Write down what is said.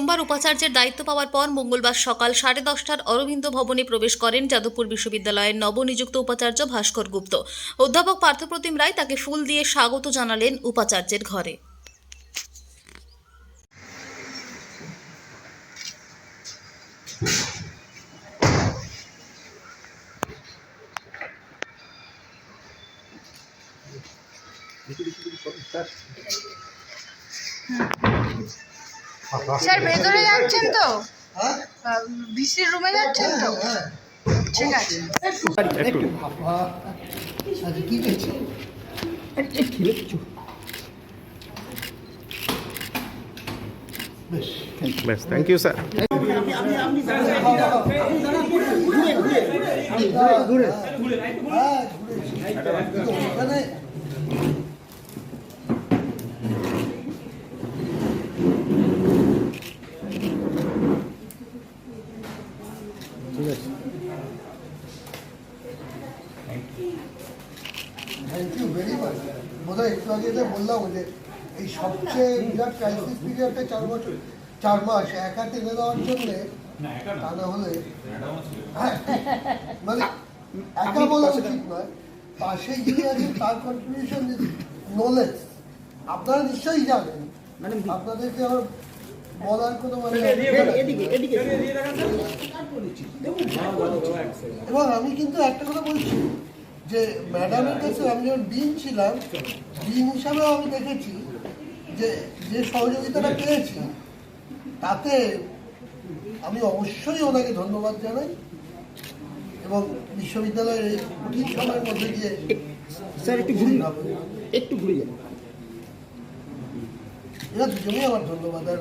সোমবার উপাচার্যের দায়িত্ব পাওয়ার পর মঙ্গলবার সকাল সাড়ে দশটার অরবিন্দ ভবনে প্রবেশ করেন যাদবপুর বিশ্ববিদ্যালয়ের নবনিযুক্ত উপাচার্য ভাস্কর গুপ্ত। অধ্যাপক পার্থপ্রতিম রায় তাকে ফুল দিয়ে স্বাগত জানালেন উপাচার্যের ঘরে। স্যার ভেতরে যাচ্ছেন তো? ভিসির রুমে যাচ্ছেন তো? ঠিক আছে। কি পেয়েছি বেশ। থ্যাংক ইউ স্যার ঘুরে হ্যাঁ ঠিক আছে থ্যাংক ইউ ভেরি মাচ বোধহয় একটু আগে যে বললাম যে এই সবচেয়ে বিরাট ক্রাইসিস পিরিয়ডটা চার বছর চার মাস একা টেনে দেওয়ার জন্যে তা না হলে হ্যাঁ, মানে একা বলা উচিত নয়। পাশে যিনি আছেন তার কন্ট্রিবিউশন নলেজ আপনারা নিশ্চয়ই জানেন। আপনাদেরকে আমার বলার কোনো মানে এবং আমি কিন্তু একটা কথা বলছি যে ম্যাডামের কাছে আমি যখন ডিন ছিলাম ডিন হিসাবেও আমি দেখেছি যে যে সহযোগিতাটা পেয়েছি তাতে আমি অবশ্যই ওনাকে ধন্যবাদ জানাই এবং বিশ্ববিদ্যালয়ের এই কঠিন সময়ের মধ্যে দিয়ে স্যার একটু ঘুরুন না একটু ঘুরে যান এরা দুজনেই আমার ধন্যবাদ আর